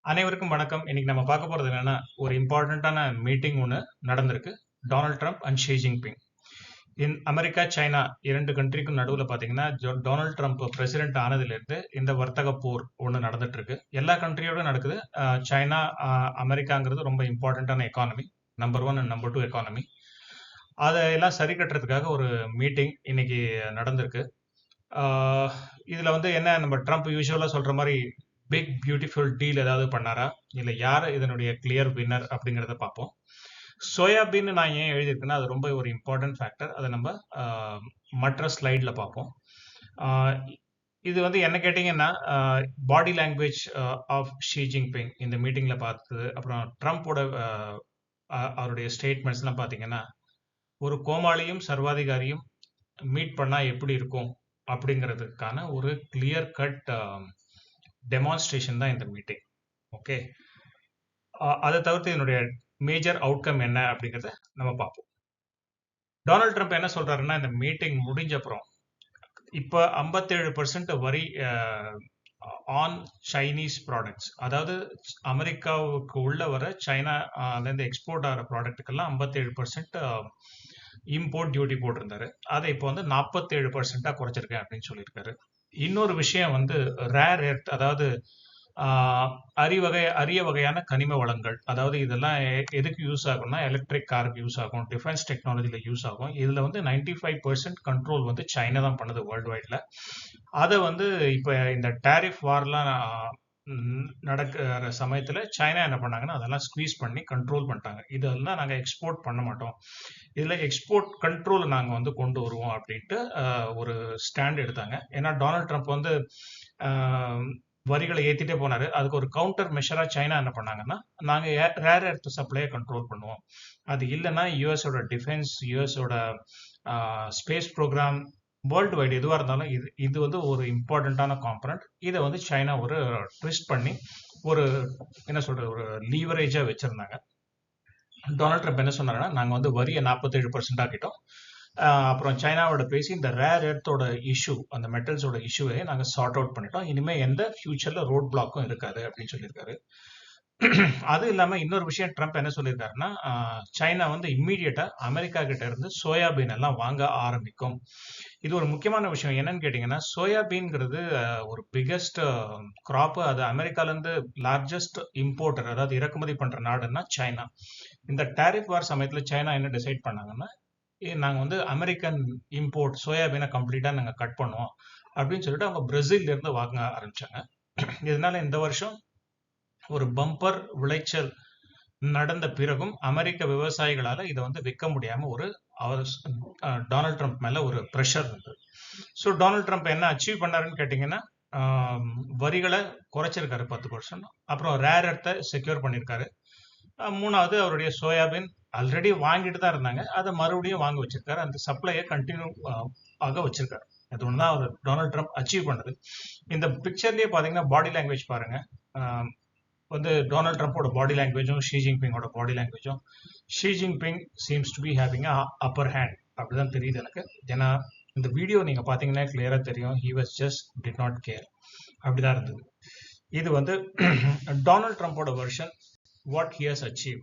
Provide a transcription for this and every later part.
அனைவருக்கும் வணக்கம். இன்னைக்கு நம்ம பார்க்க போறது என்னன்னா, ஒரு இம்பார்ட்டண்ட்டான மீட்டிங் ஒன்று நடந்திருக்கு. Donald Trump and Xi Jinping. In America, China இரண்டு கண்ட்ரிக்கும் நடுவில் பார்த்தீங்கன்னா, ஜொ டொனால்ட் ட்ரம்ப் பிரசிடென்ட் ஆனதுலேருந்து இந்த வர்த்தக போர் ஒன்று நடந்துட்டு இருக்கு. எல்லா கண்ட்ரியோடும் நடக்குது. சைனா, அமெரிக்காங்கிறது ரொம்ப இம்பார்ட்டண்ட்டான economy. Number one and number two economy. அதையெல்லாம் எல்லாம் சரி கட்டுறதுக்காக ஒரு மீட்டிங் இன்னைக்கு நடந்திருக்கு. இதில் வந்து என்ன நம்ம ட்ரம்ப் யூஸ்வலாக சொல்கிற மாதிரி பிக் பியூட்டிஃபுல் டீல் ஏதாவது பண்ணாரா? இல்லை யார் இதனுடைய கிளியர் வின்னர் அப்படிங்கிறத பார்ப்போம். சோயாபீன் நான் ஏன் எழுதியிருக்கேன்னா, அது ரொம்ப ஒரு இம்பார்ட்டன்ட் ஃபேக்டர். அதை நம்ம மற்ற ஸ்லைடில் பார்ப்போம். இது வந்து என்ன கேட்டிங்கன்னா body language of Xi Jinping இந்த மீட்டிங்கில் பார்த்தது. அப்புறம் ட்ரம்ப்போட அவருடைய ஸ்டேட்மெண்ட்ஸ்லாம் பார்த்தீங்கன்னா, ஒரு கோமாளியும், சர்வாதிகாரியும் மீட் பண்ணால் எப்படி இருக்கும்? அப்படிங்கிறதுக்கான ஒரு கிளியர் கட் டெமான்ஸ்ட்ரேஷன் தான் இந்த மீட்டிங். ஓகே. அதை தவிர்த்து இதனுடைய மேஜர் அவுட்கம் என்ன அப்படிங்கிறத நம்ம பார்ப்போம். டொனால்ட் ட்ரம்ப் என்ன சொல்றாருன்னா, இந்த மீட்டிங் முடிஞ்ச அப்புறம், இப்போ ஐம்பத்தேழு பர்சன்ட் வரி ஆன் சைனீஸ் ப்ராடக்ட்ஸ். அதாவது அமெரிக்காவுக்கு உள்ள வர சைனா அ எக்ஸ்போர்ட் ஆகிற ப்ராடக்ட்டுக்கெல்லாம் 57% இம்போர்ட் டியூட்டி போட்டிருந்தாரு. அதை இப்போ வந்து நாற்பத்தேழு பர்சன்ட்டாக குறைச்சிருக்கேன் அப்படின்னு சொல்லியிருக்காரு. இன்னொரு விஷயம் வந்து ரேர் எர்த் அதாவது அரிவகை அரிய வகையான கனிம வளங்கள். அதாவது இதெல்லாம் எ எதுக்கு யூஸ் ஆகும்னா, எலக்ட்ரிக் காருக்கு யூஸ் ஆகும். டிஃபென்ஸ் டெக்னாலஜியில் யூஸ் ஆகும். இதில் வந்து 95% கண்ட்ரோல் வந்து சைனா தான் பண்ணுது வேர்ல்ட் வைடில் அதை வந்து இப்போ இந்த டேரிஃப் வார்லாம் நடக்கிற சமயத்தில் சைனா என்ன பண்ணாங்கன்னா, அதெல்லாம் ஸ்க்வீஸ் பண்ணி கண்ட்ரோல் பண்ணிட்டாங்க. இதெல்லாம் நாங்கள் எக்ஸ்போர்ட் பண்ண மாட்டோம். இதில் எக்ஸ்போர்ட் கண்ட்ரோல் நாங்கள் வந்து கொண்டு வருவோம் அப்படின்ட்டு ஒரு ஸ்டாண்ட் எடுத்தாங்க. ஏன்னா டொனால்ட் ட்ரம்ப் வந்து வரிகளை ஏற்றிட்டே போனார் அதுக்கு ஒரு கவுண்டர் மெஷராக சைனா என்ன பண்ணாங்கன்னா, நாங்கள் ஏ ரேர் எர்த் சப்ளையை கண்ட்ரோல் பண்ணுவோம். அது இல்லைன்னா யூஎஸோட டிஃபென்ஸ், யூஎஸோட ஸ்பேஸ் ப்ரோக்ராம் வேர்ல்ட் வைட் எதுவாக இருந்தாலும் இது இது வந்து ஒரு இம்பார்ட்டண்ட்டான காம்பனண்ட் இதை வந்து சைனா ஒரு ட்விஸ்ட் பண்ணி ஒரு என்ன சொல்கிறது ஒரு லீவரேஜாக வச்சிருந்தாங்க. டொனால்ட் ட்ரம்ப் என்ன சொன்னாங்கன்னா நாங்கள் வந்து வரியை நாற்பத்தேழு பர்சன்ட் ஆக்கிட்டோம். அப்புறம் சைனாவோட பேசி இந்த ரேர் எர்த்தோட இஷ்யூ அந்த மெட்டல்ஸோட இஷ்யூவை நாங்கள் சார்ட் அவுட் பண்ணிட்டோம். இனிமேல் எந்த ஃபியூச்சரில் ரோட் பிளாக்கும் இருக்காது அப்படின்னு சொல்லியிருக்காரு. அது இல்லாமல் இன்னொரு விஷயம் ட்ரம்ப் என்ன சொல்லியிருக்காருன்னா, சைனா வந்து இம்மீடியட்டாக அமெரிக்கா கிட்ட இருந்து சோயாபீன் எல்லாம் வாங்க ஆரம்பிக்கும். இது ஒரு முக்கியமான விஷயம். என்னன்னு கேட்டிங்கன்னா சோயாபீன்ங்கிறது ஒரு பிக்கஸ்ட் க்ராப்பு அது அமெரிக்காலேருந்து லார்ஜஸ்ட் இம்போர்ட்டர் அதாவது இறக்குமதி பண்ணுற நாடுன்னா சைனா. இந்த டாரிஃப் வார் சமயத்தில் சைனா என்ன டிசைட் பண்ணாங்கன்னா, நாங்கள் வந்து அமெரிக்கன் இம்போர்ட் சோயாபீனை கம்ப்ளீட்டாக நாங்கள் கட் பண்ணுவோம். அப்படின்னு சொல்லிட்டு அவங்க பிரேசில்ல இருந்து வாங்க ஆரம்பித்தாங்க இதனால இந்த வருஷம் ஒரு பம்பர் விளைச்சல் நடந்த பிறகும் அமெரிக்க விவசாயிகளால இதை வந்து விற்க முடியாமல் ஒரு அவர் டொனால்ட் ட்ரம்ப் மேல ஒரு ப்ரெஷர் இருந்தது. ஸோ டொனால்ட் ட்ரம்ப் என்ன அச்சீவ் பண்ணாருன்னு கேட்டிங்கன்னா வரிகளை குறைச்சிருக்காரு 10%. அப்புறம் ரேர் எர்த்தை செக்யூர் பண்ணியிருக்காரு. மூணாவது அவருடைய சோயாபீன் ஆல்ரெடி வாங்கிட்டு தான் இருந்தாங்க. அதை மறுபடியும் வாங்க வச்சிருக்காரு. அந்த சப்ளையை கண்டினியூ ஆக வச்சிருக்காரு. அது ஒன்று தான் அவர் டொனால்ட் ட்ரம்ப் அச்சீவ் பண்ணது. இந்த பிக்சர்லயே பார்த்தீங்கன்னா, பாடி லாங்குவேஜ் பாருங்க. வந்து டொனால்ட் ட்ரம்ப்போட பாடி லாங்குவேஜும், ஷி ஜின்பிங்கோட body லாங்குவேஜும். Xi Jinping seems to be having a upper hand அப்படிதான் தெரியுது எனக்கு. ஏன்னா இந்த வீடியோ நீங்கள் பார்த்தீங்கன்னா கிளியராக தெரியும். He was just did not care. அப்படிதான் இருந்தது. இது வந்து Donald ட்ரம்ப்போட version what he has achieve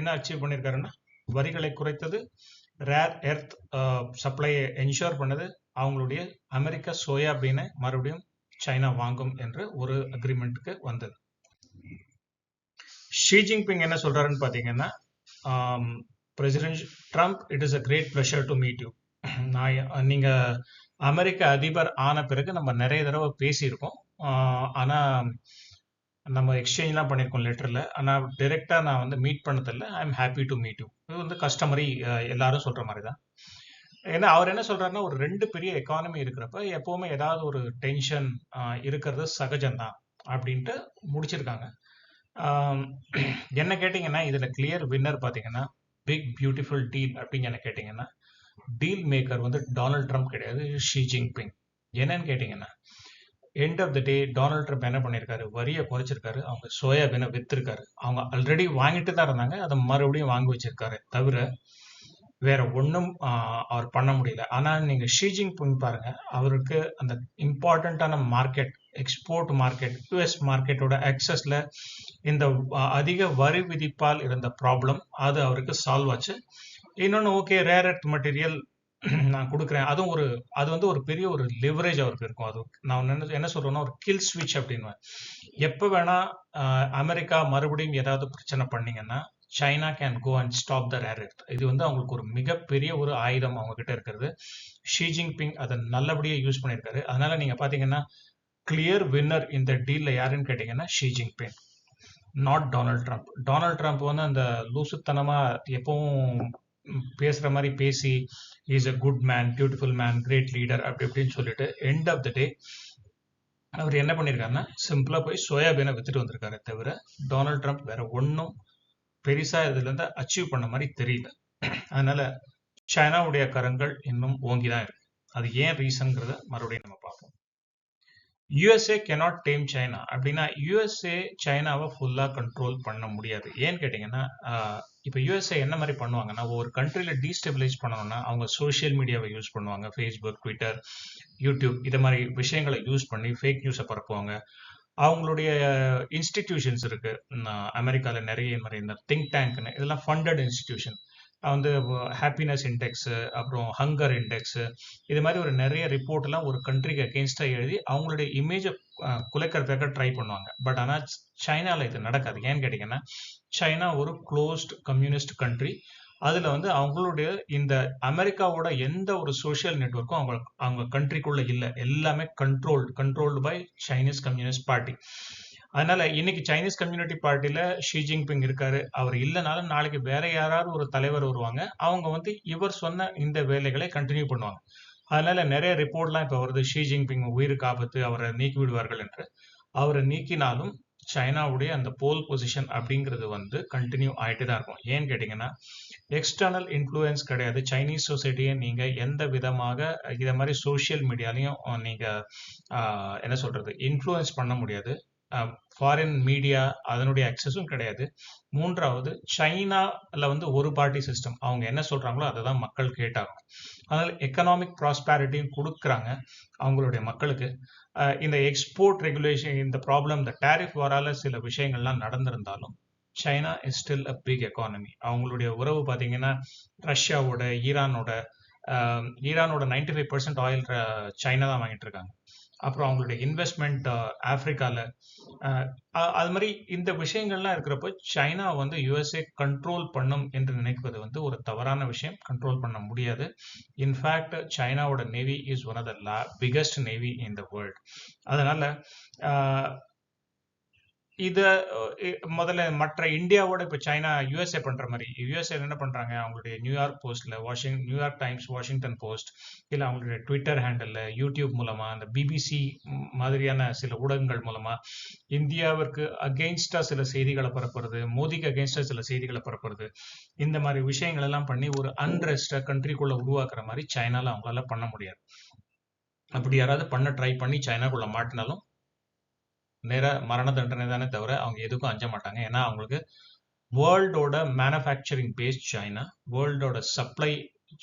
என்ன அச்சீவ் பண்ணியிருக்காருன்னா, வரிகளை குறைத்தது, ரேர் எர்த் சப்ளையை சப்ளைய என்ஷூர் பண்ணது, அவங்களுடைய அமெரிக்க சோயாபீனை மறுபடியும் சைனா வாங்கும் என்று ஒரு அக்ரிமெண்ட்டுக்கு வந்தது. ஷீ ஜின்பிங் என்ன சொல்றாருன்னு பார்த்தீங்கன்னா, president Trump it is a great pressure to meet you. நான் நீங்கள் அமெரிக்க அதிபர் ஆன பிறகு நம்ம நிறைய தடவை பேசியிருக்கோம். ஆனால் நம்ம எக்ஸ்சேஞ்ச்லாம் பண்ணியிருக்கோம் லெட்டரில் ஆனால் டைரெக்டாக நான் வந்து மீட் பண்ணதில்லை I am happy to meet you. இது வந்து கஸ்டமரி எல்லாரும் சொல்கிற மாதிரி தான். ஏன்னா அவர் என்ன சொல்றாருன்னா, ஒரு ரெண்டு பெரிய எக்கானமி இருக்கிறப்ப எப்பவுமே ஏதாவது ஒரு டென்ஷன் இருக்கிறது சகஜம் தான் அப்படின்ட்டு முடிச்சிருக்காங்க. என்ன கேட்டீங்கன்னா, இதில் கிளியர் வின்னர் பார்த்தீங்கன்னா, பிக் பியூட்டிஃபுல் டீல் அப்படின்னு என்ன கேட்டிங்கன்னா டீல் மேக்கர் வந்து டொனால்ட் ட்ரம்ப் கிடையாது. Xi Jinping. என்னன்னு கேட்டிங்கன்னா end of the day Donald Trump என்ன பண்ணியிருக்காரு, வரியை குறைச்சிருக்காரு. அவங்க சோயாபீனை விற்றுருக்காரு அவங்க ஆல்ரெடி வாங்கிட்டு தான் இருந்தாங்க. அதை மறுபடியும் வாங்கி வச்சிருக்காரு தவிர, வேற ஒன்றும் அவர் பண்ண முடியல. ஆனால் நீங்கள் ஷீஜிங் பிங் பாருங்க. அவருக்கு அந்த இம்பார்ட்டண்ட்டான மார்க்கெட் எக்ஸ்போர்ட் மார்க்கெட் யூஎஸ் மார்க்கெட்டோட அக்சஸில் இந்த அதிக வரி விதிப்பால் இருந்த ப்ராப்ளம் அது அவருக்கு சால்வ் ஆச்சு. இன்னொன்று ஓகே ரேர் எர்த் மெட்டீரியல் நான் கொடுக்குறேன். அதுவும் ஒரு அது வந்து ஒரு பெரிய ஒரு லிவரேஜ் அவருக்கு இருக்கும். அது நான் என்ன என்ன சொல்றேன்னா ஒரு கில் ஸ்விட்ச் அப்படின்னு எப்போ வேணா அமெரிக்கா மறுபடியும் ஏதாவது பிரச்சனை பண்ணீங்கன்னா China can go and stop the rare earth இது வந்து அவங்களுக்கு ஒரு மிகப்பெரிய ஒரு ஆயுதம் அவங்க கிட்ட இருக்கிறது. ஷி ஜின்பிங் அதை நல்லபடியாக யூஸ் பண்ணியிருக்காரு. அதனால நீங்க பாத்தீங்கன்னா கிளியர் வின்னர் இந்த டீல்ல யாருன்னு கேட்டீங்கன்னா Xi Jinping not Donald Trump Donald Trump வந்து அந்த லூசுத்தனமா எப்பவும் பேசுற மாதிரி பேசி is a good man beautiful man great leader அப்படி இப்படின்னு சொல்லிட்டு எண்ட் ஆஃப் த டே அவர் என்ன பண்ணியிருக்காருன்னா சிம்பிளா போய் சோயாபீனை வித்துட்டு வந்திருக்காரு தவிர டொனால்ட் ட்ரம்ப் வேற ஒன்றும் பெருசா இதுல இருந்து அச்சீவ் பண்ண மாதிரி தெரியல. அதனால சைனாவுடைய கரங்கள் இன்னும் ஓங்கி தான் இருக்கு. அது ஏன் ரீசன்ங்கிறத மறுபடியும் யுஎஸ்ஏ கெனாட் டேம் சைனா அப்படின்னா யுஎஸ்ஏ சைனாவை ஃபுல்லாக கண்ட்ரோல் பண்ண முடியாது. ஏன்னு கேட்டிங்கன்னா இப்போ யுஎஸ்ஏ என்ன மாதிரி பண்ணுவாங்கன்னா ஒரு கண்ட்ரியில் டீஸ்டெபிலைஸ் பண்ணணும்னா அவங்க சோஷியல் மீடியாவை யூஸ் பண்ணுவாங்க. ஃபேஸ்புக் ட்விட்டர் யூடியூப் இது மாதிரி விஷயங்களை யூஸ் பண்ணி ஃபேக் நியூஸை பரப்புவாங்க. அவங்களுடைய இன்ஸ்டிடியூஷன்ஸ் இருக்குது அமெரிக்காவில் நிறைய மாதிரி இந்த திங்க் டேங்க்னு இதெல்லாம் ஃபண்டட் இன்ஸ்டிடியூஷன் வந்து ஹாப்பினஸ் இண்டெக்ஸு அப்புறம் ஹங்கர் இண்டெக்ஸு இது மாதிரி ஒரு நிறைய ரிப்போர்ட்லாம் ஒரு கண்ட்ரிக்கு அகேன்ஸ்டாக எழுதி அவங்களுடைய இமேஜை குலைக்கிறதுக்காக ட்ரை பண்ணுவாங்க. பட் ஆனால் சைனாவில் இது நடக்காது. ஏன்னு கேட்டிங்கன்னா சைனா ஒரு க்ளோஸ்ட் கம்யூனிஸ்ட் கண்ட்ரி அதில் வந்து அவங்களுடைய இந்த அமெரிக்காவோட எந்த ஒரு சோஷியல் நெட்வொர்க்கும் அவங்க அவங்க கண்ட்ரிக்குள்ளே இல்லை. எல்லாமே controlled controlled by Chinese Communist party அதனால இன்னைக்கு சைனீஸ் கம்யூனிட்டி பார்ட்டியில ஷி ஜின்பிங் இருக்காரு. அவர் இல்லைனாலும் நாளைக்கு வேற யாராவது ஒரு தலைவர் வருவாங்க. அவங்க வந்து இவர் சொன்ன இந்த வேலைகளை கண்டினியூ பண்ணுவாங்க. அதனால நிறைய ரிப்போர்ட்லாம் இப்போ வருது. ஷி ஜின்பிங் உயிருக்கு ஆபத்து அவரை நீக்கி விடுவார்கள் என்று. அவரை நீக்கினாலும் சைனாவுடைய அந்த போல் பொசிஷன் அப்படிங்கிறது வந்து கண்டினியூ ஆகிட்டு தான் இருக்கும். ஏன்னு கேட்டிங்கன்னா எக்ஸ்டர்னல் இன்ஃப்ளூயன்ஸ் கிடையாது. சைனீஸ் சொசைட்டியை நீங்கள் எந்த விதமாக இதை மாதிரி சோஷியல் மீடியாலையும் நீங்கள் என்ன சொல்கிறது இன்ஃப்ளூயன்ஸ் பண்ண முடியாது. ஃபாரின் மீடியா அதனுடைய அக்சஸும் கிடையாது. மூன்றாவது சைனால வந்து ஒரு பார்ட்டி சிஸ்டம் அவங்க என்ன சொல்கிறாங்களோ அதை தான் மக்கள் கேட்டாகும் அதனால் எக்கனாமிக் ப்ராஸ்பேரிட்டியும் கொடுக்குறாங்க அவங்களுடைய மக்களுக்கு. இந்த எக்ஸ்போர்ட் ரெகுலேஷன் இந்த ப்ராப்ளம் இந்த டேரிஃப் வரால சில விஷயங்கள்லாம் நடந்திருந்தாலும் China is still a big economy அவங்களுடைய உறவு பார்த்தீங்கன்னா ரஷ்யாவோட ஈரானோட ஈரானோட 95% ஃபைவ் பர்சன்ட் ஆயில் சைனா தான் வாங்கிட்டு இருக்காங்க. அப்புறம் அவங்களுடைய இன்வெஸ்ட்மெண்ட் ஆப்ரிக்காவில் அது மாதிரி இந்த விஷயங்கள்லாம் இருக்கிறப்போ சைனா வந்து யுஎஸ்ஏ கண்ட்ரோல் பண்ணும் என்று நினைப்பது வந்து ஒரு தவறான விஷயம். கண்ட்ரோல் பண்ண முடியாது. இன்ஃபேக்ட் சைனாவோட navy is one of the biggest navy in the world அதனால இதை முதல்ல மற்ற இந்தியாவோட இப்போ சைனா யூஎஸ்ஏ பண்ற மாதிரி யுஎஸ்ஏ என்ன பண்றாங்க? அவங்களுடைய நியூயார்க் போஸ்ட்ல washing New York Times Washington Post இல்லை அவங்களுடைய ட்விட்டர் ஹேண்டல்ல யூடியூப் மூலமா அந்த பிபிசி மாதிரியான சில ஊடகங்கள் மூலமா இந்தியாவிற்கு அகெயின்ஸ்டா சில செய்திகளை பரப்புறது மோதிக்கு அகெயின்ஸ்டா சில செய்திகளை பரப்புறது இந்த மாதிரி விஷயங்கள் எல்லாம் பண்ணி ஒரு அன்ரெஸ்ட கண்ட்ரிக்குள்ள உருவாக்குற மாதிரி சைனால அவங்களால பண்ண முடியாது. அப்படி யாராவது பண்ண ட்ரை பண்ணி சைனாக்குள்ள மாட்டினாலும் நேராக மரண தண்டனை தானே தவிர அவங்க எதுக்கும் அஞ்ச மாட்டாங்க. ஏன்னா அவங்களுக்கு வேர்ல்டோட மேனுஃபேக்சரிங் பேஸ் சைனா வேர்ல்டோட சப்ளை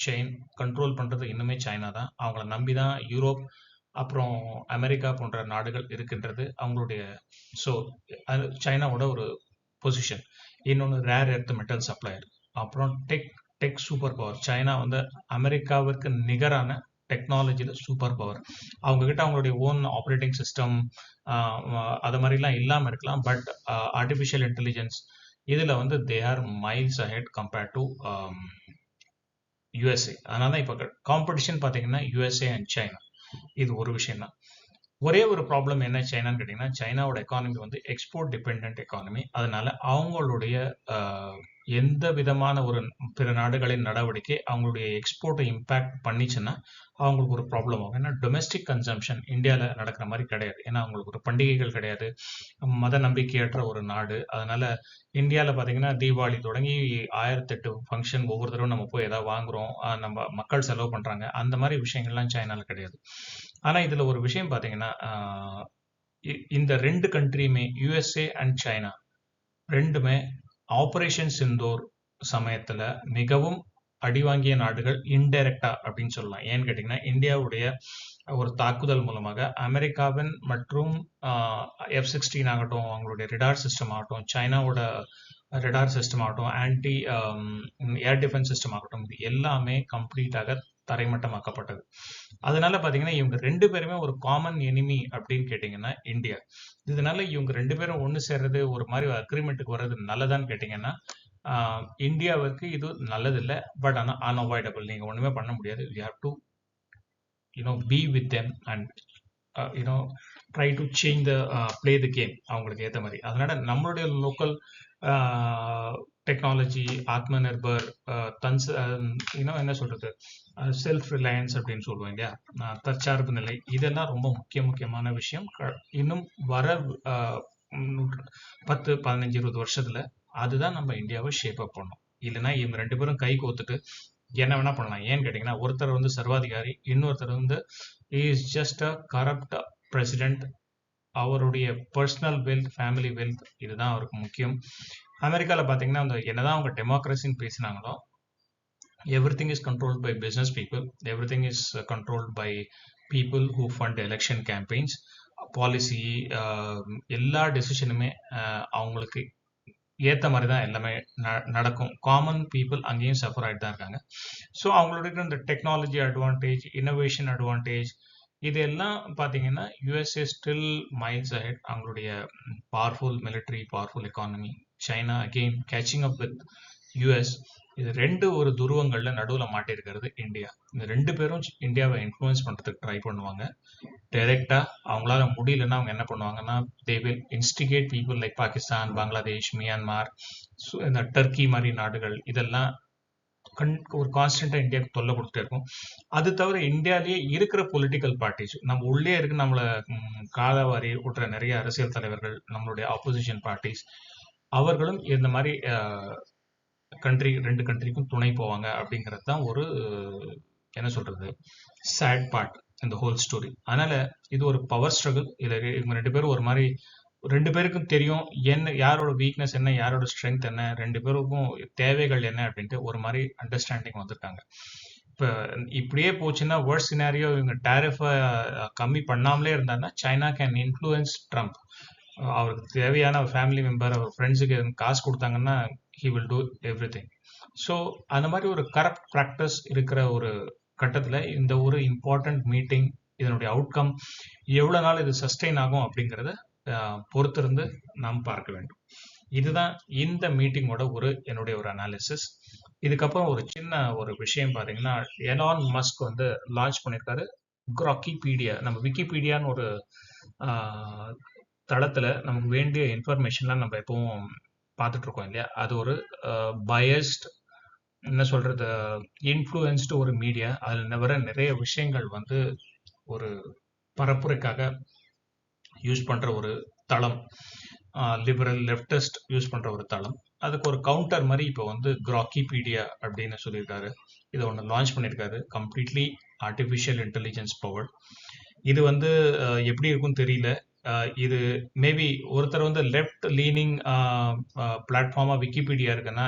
செயின் கண்ட்ரோல் பண்ணுறது இன்னுமே சைனா தான். அவங்கள நம்பி தான் யூரோப் அப்புறம் அமெரிக்கா போன்ற நாடுகள் இருக்கின்றது. அவங்களுடைய ஸோ அது சைனாவோட ஒரு பொசிஷன் இன்னொன்று ரேர் எர்த் மெட்டல் சப்ளையர் அப்புறம் tech tech super power China வந்து அமெரிக்காவிற்கு நிகரான டெக்னாலஜியில் சூப்பர் பவர் அவங்க கிட்ட அவங்களுடைய ஓன் ஆப்ரேட்டிங் சிஸ்டம் அது மாதிரிலாம் இல்லாமல் இருக்கலாம். பட் ஆர்டிஃபிஷியல் இன்டெலிஜென்ஸ் இதில் வந்து they are miles ahead compared to USA அதனால தான் இப்போ காம்படிஷன் பார்த்தீங்கன்னா யூஎஸ்ஏ அண்ட் சைனா இது ஒரு விஷயம் தான். ஒரே ஒரு ப்ராப்ளம் என்ன சைனான்னு கேட்டிங்கன்னா சைனாவோட எக்கானமி வந்து எக்ஸ்போர்ட் டிபெண்ட் எக்கானமி அதனால அவங்களுடைய எந்த விதமான ஒரு பிற நாடுகளின் நடவடிக்கை அவங்களுடைய எக்ஸ்போர்ட்டை இம்பேக்ட் பண்ணிச்சுன்னா அவங்களுக்கு ஒரு ப்ராப்ளம் ஆகும். ஏன்னா டொமெஸ்டிக் கன்சம்ஷன் இந்தியாவில் நடக்கிற மாதிரி கிடையாது. ஏன்னா அவங்களுக்கு ஒரு பண்டிகைகள் கிடையாது. மத நம்பிக்கையற்ற ஒரு நாடு. அதனால இந்தியாவில் பார்த்தீங்கன்னா தீபாவளி தொடங்கி ஆயிரத்தெட்டு ஃபங்க்ஷன் ஒவ்வொரு தடவை நம்ம போய் ஏதாவது வாங்குறோம். நம்ம மக்கள் செலவு பண்ணுறாங்க அந்த மாதிரி விஷயங்கள்லாம் சைனாவில் கிடையாது. ஆனால் இதில் ஒரு விஷயம் பார்த்தீங்கன்னா இ- இந்த ரெண்டு கண்ட்ரியுமே யுஎஸ்ஏ அண்ட் சைனா ரெண்டுமே ஆப்ரேஷன் சிந்தூர் சமயத்தில் மிகவும் அடி வாங்கிய நாடுகள் இன்டைரக்டா அப்படின்னு சொல்லலாம். ஏன்னு கேட்டிங்கன்னா இந்தியாவுடைய ஒரு தாக்குதல் மூலமாக அமெரிக்காவின் மற்றும் எஃப் சிக்ஸ்டீன் ஆகட்டும் அவங்களுடைய ரிடார் சிஸ்டம் ஆகட்டும் சைனாவோட ரிடார் சிஸ்டம் ஆகட்டும் ஆன்டி ஏர் டிஃபென்ஸ் சிஸ்டம் ஆகட்டும் இது எல்லாமே கம்ப்ளீட்டாக தரைமட்டமாக்கப்பட்டது. அதனால பாத்தீங்கன்னா இவங்க ரெண்டு பேருமே ஒரு காமன் எனிமி அப்படின்னு கேட்டீங்கன்னா இந்தியா. இதனால இவங்க ரெண்டு பேரும் ஒன்று சேர்றது ஒரு மாதிரி அக்ரிமெண்ட்டுக்கு வர்றது நல்லதான்னு கேட்டீங்கன்னா ஆஹ் இந்தியாவுக்கு இது நல்லது இல்லை பட் ஆனால் அன்அவாய்டபிள் நீங்கள் ஒன்றுமே பண்ண முடியாது. You have to you know be with them and you know try to change the play the game அவங்களுக்கு ஏற்ற மாதிரி. அதனால நம்மளுடைய லோக்கல் டெக்னாலஜி ஆத்ம நிர்பர் தன்ஸ் இன்னும் என்ன சொல்றது? செல்ஃப் ரிலையன்ஸ் அப்படின்னு சொல்லுவோம் இல்லையா? தற்சார்பு நிலை. இதெல்லாம் ரொம்ப முக்கிய முக்கியமான விஷயம். க- இன்னும் வர பத்து பதினஞ்சு இருபது வருஷத்துல அதுதான் நம்ம இந்தியாவை ஷேப் அப் பண்ணும். இல்லைன்னா இவங்க ரெண்டு பேரும் கை கோத்துட்டு என்ன வேணா பண்ணலாம். ஏன்னு கேட்டீங்கன்னா ஒருத்தர் வந்து சர்வாதிகாரி இன்னொருத்தர் வந்து is just a corrupt president அவருடைய பர்சனல் வெல்த் ஃபேமிலி வெல்த் இதுதான் அவருக்கு முக்கியம். அமெரிக்காவில் பார்த்தீங்கன்னா அந்த என்னதான் அவங்க டெமோக்ரஸின்னு பேசினாங்களோ every thing is controlled by business people every thing is controlled by people who fund election campaigns policy எல்லா டெசிஷனுமே uh, அவங்களுக்கு ஏற்ற மாதிரி தான் எல்லாமே ந- நடக்கும். காமன் பீப்புள் அங்கேயும் சஃபர் ஆகிட்டு தான் இருக்காங்க. ஸோ அவங்களோட இந்த டெக்னாலஜி அட்வான்டேஜ் இன்னோவேஷன் அட்வான்டேஜ் இது எல்லாம் பார்த்தீங்கன்னா யூஎஸ்ஏ ஸ்டில் மைல்ஸ் அஹெட் அவங்களுடைய powerful military powerful economy China again catching up with US இது ரெண்டு ஒரு துருவங்கள்ல நடுவுல மாட்டியிருக்கிறது இந்தியா இந்த ரெண்டு பேரும் இந்தியாவை இன்ஃப்ளூயன்ஸ் பண்றதுக்கு ட்ரை பண்ணுவாங்க. டைரக்டா அவங்களால முடியலன்னா அவங்க என்ன பண்ணுவாங்கன்னா they will instigate people like Pakistan Bangladesh Myanmar சு- இந்த டர்க்கி மாதிரி நாடுகள் இதெல்லாம் கண் ஒரு கான்ஸ்டன்டா இந்தியாவுக்கு தொல்லை கொடுத்துட்டே இருக்கும். அது தவிர இந்தியாவிலேயே இருக்கிற பொலிட்டிக்கல் பார்ட்டிஸ் நம்ம உள்ளே இருக்கு நம்மள காலவாரி விட்டுற நிறைய அரசியல் தலைவர்கள் நம்மளுடைய ஆப்போசிஷன் பார்ட்டிஸ் அவர்களும் இந்த மாதிரி கண்ட்ரி ரெண்டு கண்ட்ரிக்கும் துணை போவாங்க அப்படிங்கிறது தான் ஒரு என்ன சொல்றது சேட் பார்ட் இந்த ஹோல் ஸ்டோரி அதனால இது ஒரு பவர் ஸ்ட்ரகிள் இது இவங்க ரெண்டு பேரும் ஒரு மாதிரி ரெண்டு பேருக்கும் தெரியும் என்ன யாரோட வீக்னஸ் என்ன யாரோட ஸ்ட்ரென்த் என்ன ரெண்டு பேருக்கும் தேவைகள் என்ன அப்படின்ட்டு ஒரு மாதிரி அண்டர்ஸ்டாண்டிங் வந்திருக்காங்க. இப்போ இப்படியே போச்சுன்னா வேர்ஸ்ட் சினாரியோ இவங்க டேரிஃபை கம்மி பண்ணாமலே இருந்தாங்கன்னா சைனா கேன் இன்ஃப்ளூயன்ஸ் ட்ரம்ப் அவருக்கு தேவையான ஃபேமிலி மெம்பர் அவர் ஃப்ரெண்ட்ஸுக்கு காசு கொடுத்தாங்கன்னா he will do every thing so அந்த மாதிரி ஒரு கரப்ட் ப்ராக்டிஸ் இருக்கிற ஒரு கட்டத்தில் இந்த ஒரு இம்பார்ட்டன்ட் மீட்டிங் இதனுடைய அவுட்கம் எவ்வளோ நாள் இது சஸ்டெயின் ஆகும் அப்படிங்கிறத பொறுத்திருந்து நாம் பார்க்க வேண்டும். இதுதான் இந்த மீட்டிங்கோட ஒரு என்னுடைய ஒரு அனாலிசிஸ் இதுக்கப்புறம் ஒரு சின்ன ஒரு விஷயம் பார்த்தீங்கன்னா எலான் மஸ்க் வந்து லான்ச் பண்ணியிருக்காரு. கிராக்கிபீடியா நம்ம விக்கிபீடியான்னு ஒரு ஆஹ், தளத்துல நமக்கு வேண்டிய இன்ஃபர்மேஷன்லாம் நம்ம எப்பவும் பார்த்துட்டு இருக்கோம் இல்லையா? அது ஒரு பயஸ்ட் என்ன சொல்றது இன்ஃப்ளூயன்ஸ்டு ஒரு மீடியா அதில் வர நிறைய விஷயங்கள் வந்து ஒரு பரப்புரைக்காக யூஸ் பண்ணுற ஒரு தளம். லிபரல் லெஃப்டஸ்ட் யூஸ் பண்ணுற ஒரு தளம். அதுக்கு ஒரு கவுண்டர் மாதிரி இப்போ வந்து கிராக்கிபீடியா அப்படின்னு சொல்லியிருக்காரு. இதை ஒன்று லான்ச் பண்ணியிருக்காரு. கம்ப்ளீட்லி ஆர்டிஃபிஷியல் இன்டெலிஜென்ஸ் பவர் இது வந்து எப்படி இருக்கும்னு தெரியல. இது மேபி ஒருத்தர் வந்து லெஃப்ட் லீனிங் பிளாட்ஃபார்மாக விக்கிபீடியா இருக்குன்னா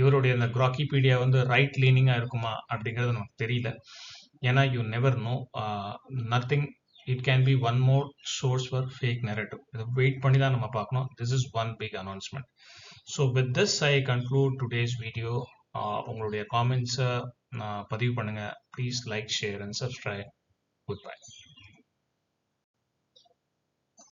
இவருடைய அந்த கிராக்கிபீடியா வந்து ரைட் லீனிங்காக இருக்குமா அப்படிங்கிறது நமக்கு தெரியல. ஏன்னா you never know nothing it can be one more source for fake narrative இதை வெயிட் பண்ணி தான் நம்ம பார்க்கணும். This is one big announcement so with this I conclude today's video உங்களுடைய காமெண்ட்ஸை பதிவு பண்ணுங்க. Please like share and subscribe good bye